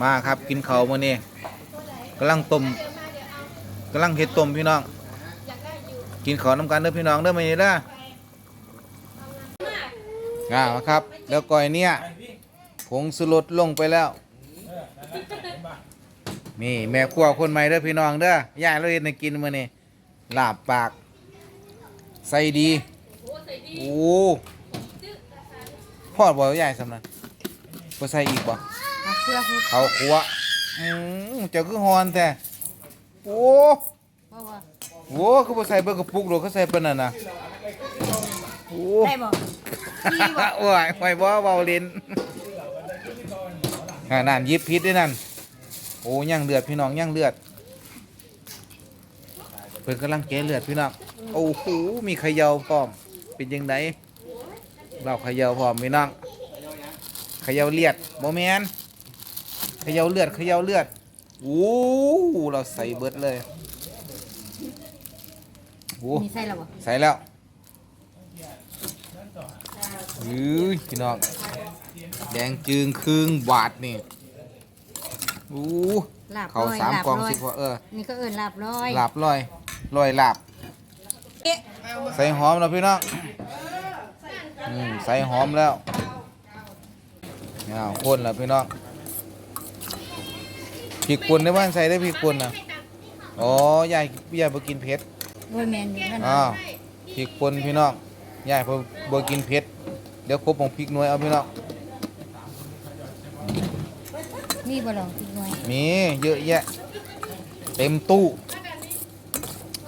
มาครับกินข้าวมื้อนี้กำลังต้มกำลังเฮ็ดต้มพี่น้อง กินข้าวน้ำกันเด้อพี่น้องเด้อมื้อนี้เด้ออ่าครับ แล้วก้อยเนี่ยผงสุรสลงไปแล้วนี่แม่ครัวคนใหม่เด้อพี่น้องเด้อย่าเราเฮ็ดให้กินมื้อนี้ลาบปากใส่ดีโอ้พ่อบ่ใหญ่สำนั้นบ่ใส่อีกบ่ เพื่อพูดเขาขัวอืมเจ้าคือฮอนแท้โอ้เพราะว่าโหคือบ่ใส่เบิ่งกระปุกดอกเขาใส่เปิ้นนั่นน่ะโอ้ได้บอกโอ้ยไว้บ่เว้าเล่นอ่านั่นหยิบผิดด้วยนั่นโอ้ยังเลือดพี่น้องยังเลือด เพิ่นกำลังแกะเลือดพี่น้องโอ้โหมีเขย่าพร้อม เป็นจังไดเราเขย่าพร้อมพี่น้องเขย่าเลือดบ่แม่นเขย่าเลือดเขย่าเลือดโอ้เราใส่เบิดเลยโอ้มีใส่แล้วบ่ใส่แล้วยื้ยพี่น้องแดงจึงครึ่งบาทนี่อู้ลาบเขาร้อยสามลาบกล่องร้อยสิพอเออนี่ก็เอิ้นลาบร้อยลาบลอยลอยลาบเอ๊ะใส่หอมแล้วพี่น้องอืมใส่หอมแล้วอ้าวคนแล้วพี่น้อง พริกป่นในบ้านใส่ได้พริกป่นนะอ๋อยายยายบ่กินเผ็ดโอ้ยแมนอยู่นั่นอ้าวพริกป่นพี่น้องยายบ่บ่กินเผ็ดเดี๋ยวครบของพริกหน่วยเอาพี่น้องนี่บ่ลองอีกหน่อยมีเยอะแยะ เต็มตู้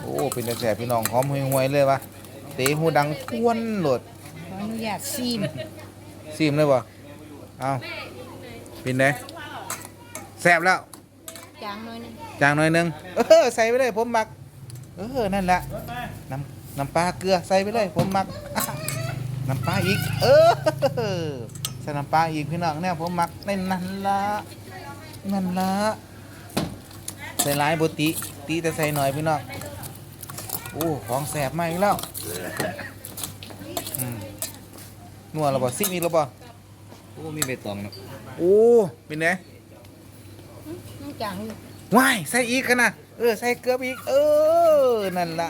โอ้เป็นแต่แสบพี่น้องหอมห่วยๆเลยวะเตะหูดังทวนโหลดขออนุญาตซีมซีมเลยบ่เอาเป็นไงแสบแล้ว จางหน่อยหนึงจางหน่อยหนึงเออใส่ไปเลยผมมัก เออนั่นแหละน้ำน้ำปลาเกลือใส่ไปเลยผมมักน้ำปลาอีก เออใส่น้ำปลาอีกพี่น้องเนี่ยผมมักในนั่นละนั่นละใส่หลายบติตีแต่ใส่หน่อยพี่น้องโอ้ของแสบมาอีกแล้วอืมนัวเราบ่ซิมีเราบ่โอ้มีใบตองนะโอ้เป็นไง น้ำจางอยู่ว้ายใส่อีกกันนะเออใส่เกลือไปอีก เออนั่นละ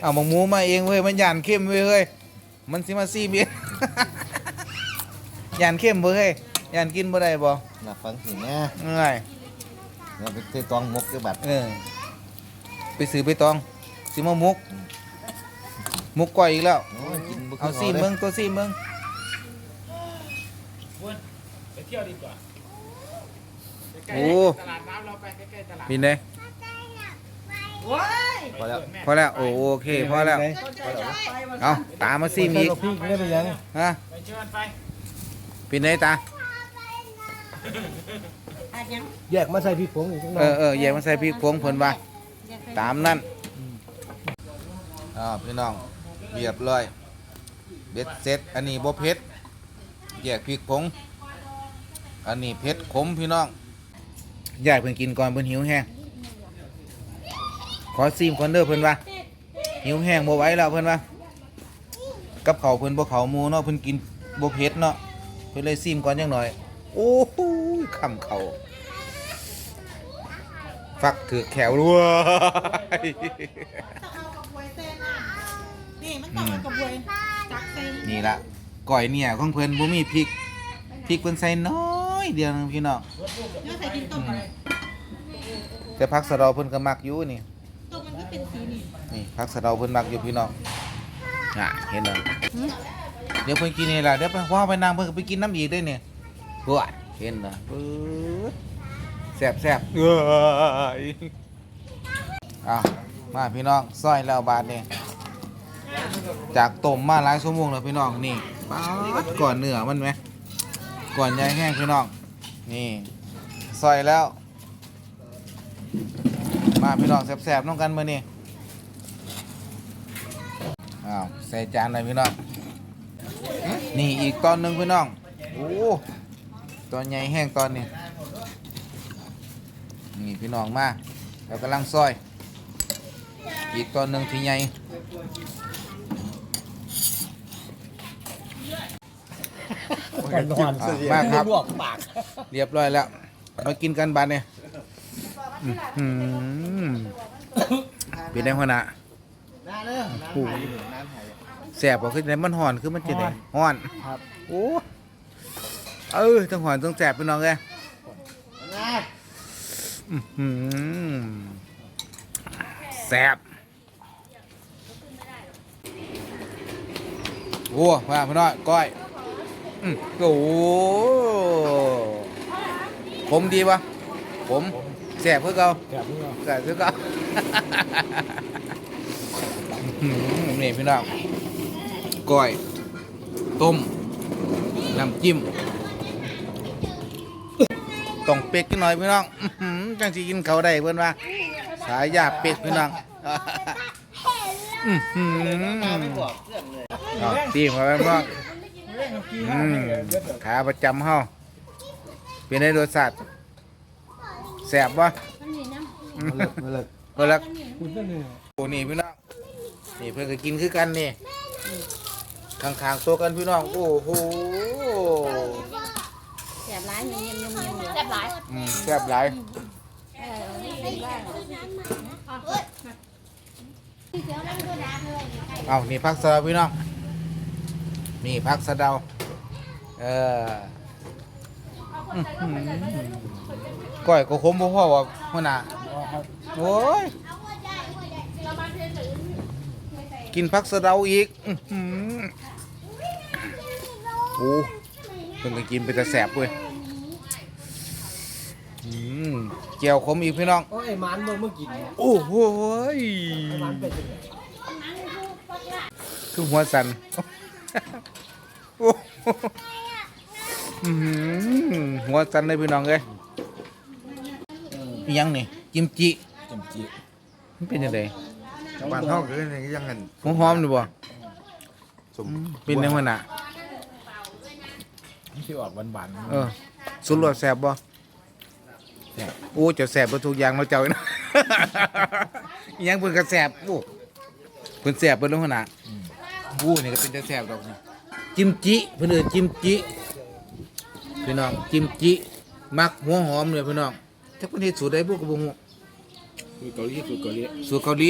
เอาหมกหมูมาเองเว้ยมันหยานเข้มเว้ยเฮ้ยมันสิมาซีเมียหยานเข้มเว้ยเฮ้ยหยานกินบ่ได้บ่น่าฟังสิแม่ง่ายเราไปเตะตองมกคือแบบเออไปซื้อไปตองสิมามุกมุกก่อยอีกแล้วโอ้ยกินบ่คืเอาซีเมืองตัวซีเมือง ไปเที่ยวดีกว่า โอ้ตลาดน้ำเราไปใกล้ๆตลาดเป็นไงพอแล้วพอแล้วโอโอเคพอแล้วเอาตามมาซีมอีกพี่ไม่เป็นยังฮะไปเชิญไปเป็นไงตาอาจยังแยกมาใส่พริกผงอีกจังหน่เออยอเออแยกมาใส่พริกพวงเพิ่นว่าแยกไปตามนั่นอ่าพี่น้องเรียบร้อยเบ็ดเสร็จอันนี้บ่เผ็ดแยกพริกผงอันนี้เผ็ดขมพี่น้อง ยายเพิ่นกินก่อนเพิ่นหิวแห้งขอซีมก่อนเด้อเพิ่นว่าหิวแห้งบ่ไหวแล้วเพิ่นว่ากับเขาวเพิ่นบ่เขาหมูเนาะเพิ่นกินบ่เผ็ดเนาะเพิ่นเลยซีมก่อนจังหน่อย โอ้โหคำเขาฟักถือแขวด้วยนี่มันต้องเอากระบวยตักใส่นี่ละก่อยเนี่ยของเพิ่นบ่มีพริกพริกเพิ่นใส่น้อย เดียวนึงพี่น้องเนื้อใส่กินต้มอะไรแต่ผักสะเดาเพิ่นก็มักอยู่นี่ต้มมันก็เป็นสีนี่นี่ผักสะเดาเพิ่นมักอยู่พี่น้องน่ะเห็นบ่หืมเดี๋ยวเพิ่นกินนี่ล่ะเดี๋ยวไปว่าไปนางเพิ่นก็ไปกินน้ำอีกเด้เนี่ยปวดเห็นบ่ปื๊ดแซ่บแซ่บเอ้ยอ้าวมาพี่น้องซอยแล้วบาดนี่จากต้มมาหลายชั่วโมงแล้วพี่น้องนี่ป๊าดก่อนเนื้อมันไหม ก่อนใหญ่แห้งพี่น้อง นี่ซอยแล้ว มาพี่น้องแซ่บๆน้องกันมื้อนี้อ้าวใส่จานเลยพี่น้อง นี่อีกตอนหนึ่งพี่น้อง โอ้ตอนใหญ่แห้งตอนนี้ นี่พี่น้องมาแล้วกำลังซอย อีกตอนหนึ่งที่ใหญ่ กันนอนอะมาครับลวกปากเรียบร้อยแล้ว มากินกันบานเนี่ยอื้อหือเป็นไงหัวหน้าน้าเด้อน้ำไทยน้ำไทยแสบบ่คือไหนมันห่อนคือมันจะได้ห่อนครับโอ้เออต้องห่อนต้องแสบพี่น้องเอ้ยน้าอื้อหือแสบโอ้มาพี่น้อยก้อย อื้อโอ้โหผมดีปะผมแสบเพื่อเก่าแบบนี้แสบเพื่อเก่าอื้อหือนี่พี่น้องก้อย ต้ม น้ำจิ้ม ต้องเป็ดกันหน่อยพี่น้องอื้อหือจังสิกินเขาวได้เพื่อนว่า สายาเป็ดพี่น้องอื้อหือไม่บอกเรื่องเลยอ๋อตีมาแล้วพี่น้อง อืมขาประจำเฮาเป็นไงรสชาติแซ่บปะมาเลิกมาเลิกเพื่อนละคุณนั่นนี่โอ้นี่พี่น้องนี่เพื่อนก็กินคือกันนี่ข้างๆตัวกันพี่น้องโอ้โหแสบร้ายเงียบเงียบเงียบแสบร้ายอืมแซ่บหลายเออนี่บ้างเอานี่พักสะเดาพี่น้อง นี่พักสะเดา เอออื้อหือก้อยก็คมบ่พ่อว่าหัวหน้าโอ้ย กินพักสะเดาอีกอื้อหือโอ้เพิ่งก็กินไปแต่แสบเว้ยอืมเจียวขมอีกพี่น้อง โอ้ยมันบ่เมื่อกินโอ้โหยมันเป็นจังไงคือหัวสัน โอ้โหอื้อหือหัวสันเลยพี่น้องเอ้ยอิหยังนี่กิมจิจำจีมันเป็นยังไงบ้านเฮาคือยังกันหอมหอมๆนี่บ่สมเป็นยังไงน่ะที่ออกหวานเออสุดรสแซ่บบ่โอ้เจะแซ่บบ่ทุกอย่างเราะเจ้านะ อิหยังเพิ่นก็แซ่บโอ้เพิ่นแซ่บเบิ่ลงขนาดโอ้นี่ก็เป็นแต่แซ่บดอกนี่กิมจิเพิ่นเอิ้นกิมจิพี่น้องกิมจิมักหัวหอมเลยพี่น้องจักเพิ่นเฮ็ดสูตรใดบ่ก็บ่ฮู้คือเกาหลีคือเกาหลีสูตรเกาหลี